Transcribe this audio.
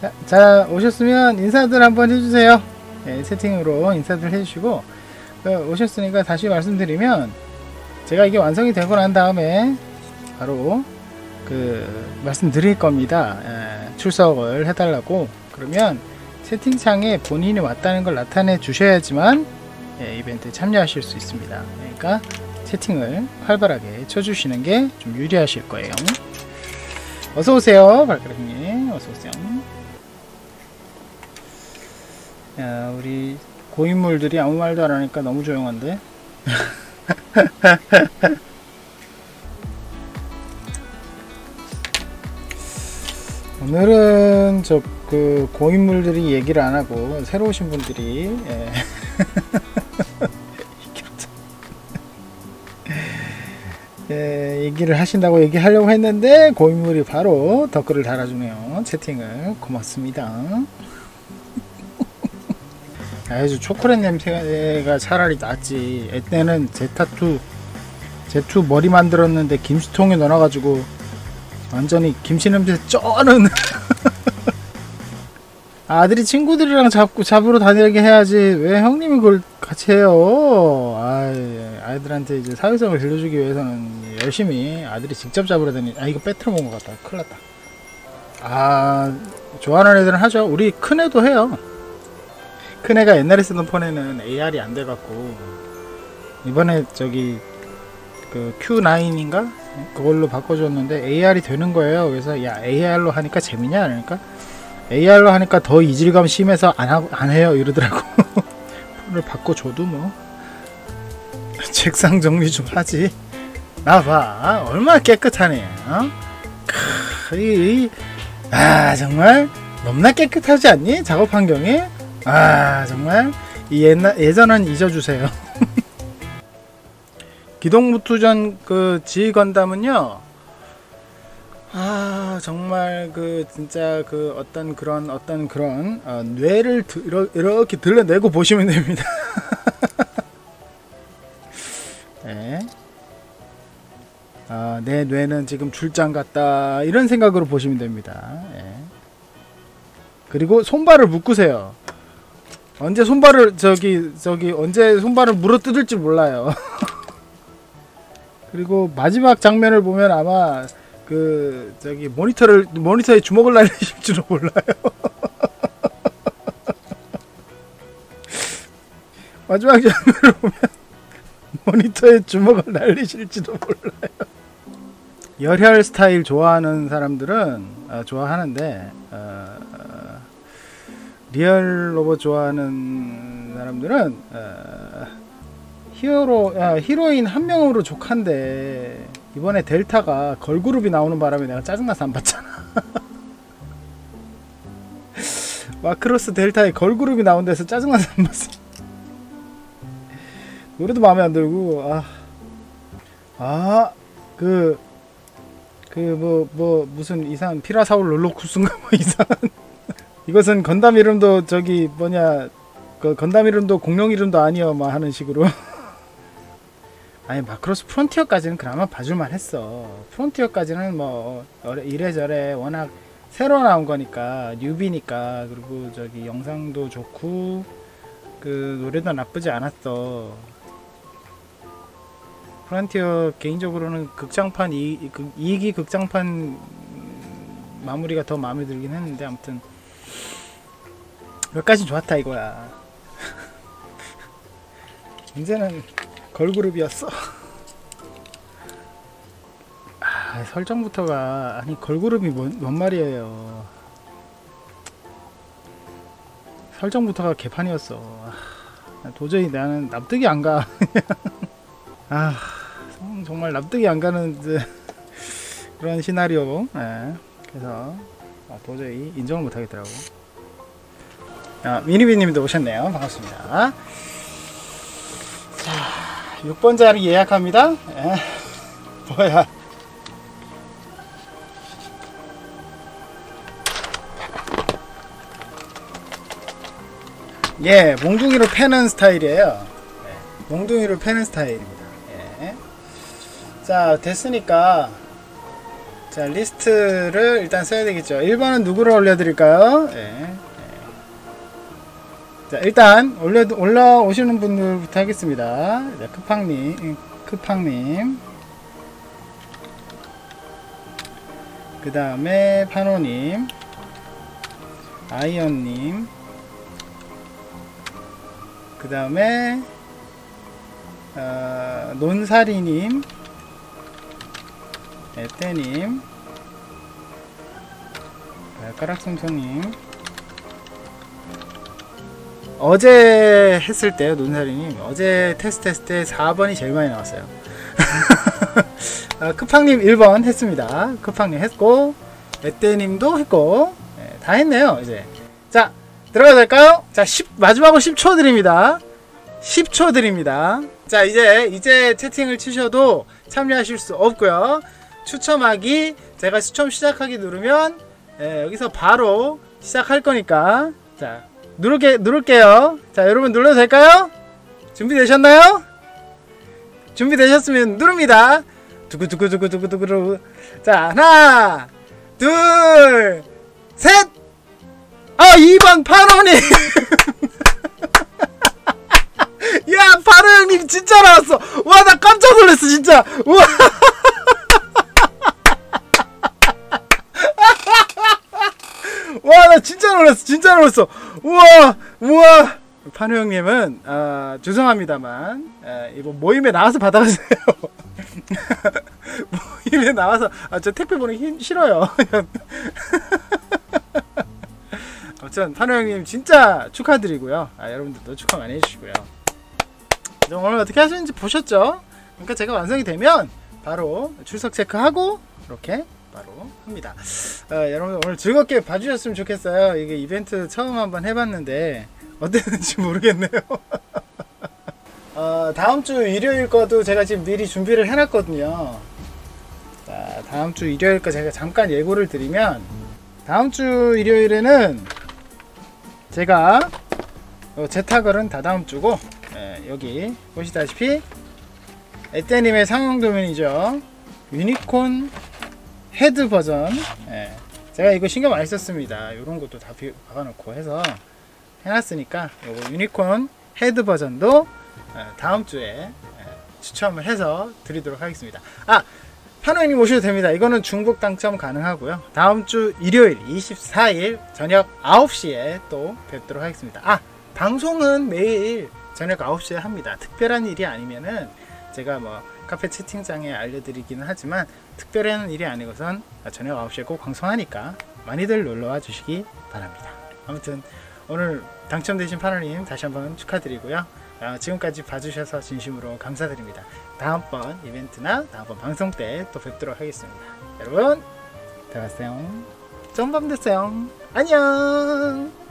자, 자, 오셨으면 인사들 한번 해주세요. 네, 채팅으로 인사들 해주시고 그, 오셨으니까 다시 말씀드리면 제가 이게 완성이 되고 난 다음에 바로 그 말씀드릴 겁니다. 예, 출석을 해달라고 그러면 채팅창에 본인이 왔다는 걸 나타내 주셔야지만 예, 이벤트에 참여하실 수 있습니다. 그러니까 채팅을 활발하게 쳐주시는 게 좀 유리하실 거예요. 어서 오세요, 발가락님. 어서 오세요. 야, 우리 고인물들이 아무 말도 안 하니까 너무 조용한데. 오늘은 저 그 고인물들이 얘기를 안 하고 새로 오신 분들이 예. 예, 얘기를 하신다고 얘기하려고 했는데 고인물이 바로 댓글을 달아주네요. 채팅을 고맙습니다. 아주 초콜릿 냄새가 차라리 낫지. 애때는 제타투 제투 머리 만들었는데 김치통에 넣어가지고 완전히 김치 냄새 쩌는. 아들이 친구들이랑 잡고 잡으러 다니게 해야지. 왜 형님이 그걸 같이 해요? 아 아이들한테 이제 사회성을 길러주기 위해서는 열심히 아들이 직접 잡으러 다니 아 이거 빼트려 먹은 것 같다. 큰일 났다. 아 좋아하는 애들은 하죠. 우리 큰 애도 해요 큰 애가 옛날에 쓰던 폰에는 AR이 안 돼갖고 이번에 저기 그 Q9인가? 그걸로 바꿔줬는데 AR이 되는 거예요. 그래서 야 AR로 하니까 재미냐? 그러니까 AR로 하니까 더 이질감 심해서 안, 하고, 안 해요. 이러더라고. 폰을 바꿔줘도 뭐. 책상 정리 좀 하지. 나봐. 얼마나 깨끗하네. 어? 크, 이, 아 정말 너무나 깨끗하지 않니? 작업 환경이 아 정말 이 옛날 예전은 잊어주세요 기동무투전 그 지휘 건담은요 아 정말 그 진짜 그 어떤 그런 어떤 그런 어, 뇌를 들어, 이렇게 들려내고 보시면 됩니다. 네. 아, 내 뇌는 지금 출장 갔다 이런 생각으로 보시면 됩니다. 네. 그리고 손발을 묶으세요. 언제 손발을 저기 저기 언제 손발을 물어 뜯을지 몰라요. 그리고 마지막 장면을 보면 아마 그 저기 모니터를 모니터에 주먹을 날리실지도 몰라요. 마지막 장면을 보면 모니터에 주먹을 날리실지도 몰라요. 열혈 스타일 좋아하는 사람들은 어, 좋아하는데 어, 어, 리얼 로봇 좋아하는 사람들은 어, 히어로 아, 히로인 한 명으로 족한데 이번에 델타가 걸그룹이 나오는 바람에 내가 짜증나서 안 봤잖아. 마크로스 델타에 걸그룹이 나온 데서 짜증나서 안 봤어. 노래도 마음에 안 들고 아 아 그 그 뭐뭐 무슨 이상한 피라사울 롤로쿠스인가 뭐 이상한 이것은 건담 이름도 저기 뭐냐 그 건담 이름도 공룡 이름도 아니여 막 하는 식으로. 아니 마크로스 프론티어까지는 그나마 봐줄만 했어. 프론티어까지는 뭐 이래저래 워낙 새로 나온 거니까 뉴비니까. 그리고 저기 영상도 좋고 그 노래도 나쁘지 않았어. 프론티어 개인적으로는 극장판 이, 그, 2기 극장판 마무리가 더 마음에 들긴 했는데 아무튼 여기까지 좋았다 이거야. 이제는 걸그룹이었어. 아 설정부터가 아니 걸그룹이 뭔, 뭔 말이에요. 설정부터가 개판이었어. 아, 도저히 나는 납득이 안가. 아 정말 납득이 안 가는 그런 시나리오. 네. 그래서 아, 도저히 인정을 못 하겠더라고 아, 미니비님도 오셨네요 반갑습니다 자 6번 자리 예약합니다 네. 뭐야 예 몽둥이로 패는 스타일이에요 네. 몽둥이로 패는 스타일입니다 자 됐으니까 자, 리스트를 일단 써야 되겠죠. 1번은 누구를 올려드릴까요? 네. 자, 일단 올려 올라오시는 분들부터 하겠습니다. 자, 크팡님, 음, 크팡님. 그 다음에 파노님, 아이언님, 그 다음에 어, 논사리님, 에떼님, 발가락 송송님, 어제 했을 때요, 논사리님. 어제 테스트 했을 때 4번이 제일 많이 나왔어요. 어, 크팡님 1번 했습니다. 크팡님 했고, 에떼님도 했고, 네, 다 했네요, 이제. 자, 들어가 될까요? 자, 10, 마지막으로 10초 드립니다. 10초 드립니다. 자, 이제, 이제 채팅을 치셔도 참여하실 수 없고요. 추첨하기, 제가 추첨 시작하기 누르면, 예, 여기서 바로 시작할 거니까, 자, 누를게, 누를게요. 자, 여러분 눌러도 될까요? 준비되셨나요? 준비되셨으면 누릅니다. 두구두구두구두구두구. 자, 하나, 둘, 셋! 아, 2번 파로님! 야, 파로 형님 진짜 나왔어! 와, 나 깜짝 놀랐어, 진짜! 우와! 와, 나 진짜 놀랐어, 진짜 놀랐어! 우와, 우와! 파노 형님은, 아, 죄송합니다만, 아, 이거 모임에 나와서 받아가세요. 모임에 나와서, 아, 저 택배 보내기 힘- 싫어요. 아무튼, 파노 형님 진짜 축하드리고요. 아, 여러분들도 축하 많이 해주시고요. 오늘 어떻게 하시는지 보셨죠? 그러니까 제가 완성이 되면 바로 출석 체크하고 이렇게 바로 합니다. 어, 여러분 오늘 즐겁게 봐주셨으면 좋겠어요. 이게 이벤트 처음 한번 해봤는데 어땠는지 모르겠네요. 어, 다음 주 일요일 거도 제가 지금 미리 준비를 해놨거든요. 자, 다음 주 일요일 거 제가 잠깐 예고를 드리면 다음 주 일요일에는 제가 어, 제 타글은 다 다음 주고 예, 여기 보시다시피 에떼님의 상용 도면이죠. 유니콘 헤드 버전. 예, 제가 이거 신경 많이 썼습니다. 이런 것도 다 비- 박아놓고 해서 해놨으니까 요거 유니콘 헤드 버전도 예, 다음 주에 예, 추첨을 해서 드리도록 하겠습니다. 아 파노님 오셔도 됩니다. 이거는 중복 당첨 가능하고요. 다음 주 일요일 24일 저녁 9시에 또 뵙도록 하겠습니다. 아 방송은 매일 저녁 9시에 합니다. 특별한 일이 아니면은 제가 뭐 카페 채팅장에 알려드리기는 하지만 특별한 일이 아니고선 저녁 9시에 꼭 방송하니까 많이들 놀러와 주시기 바랍니다. 아무튼 오늘 당첨되신 파노님 다시 한번 축하드리고요. 아, 지금까지 봐주셔서 진심으로 감사드립니다. 다음번 이벤트나 다음번 방송 때 또 뵙도록 하겠습니다. 여러분, 들어가세요. 좋은 밤 되세요. 안녕!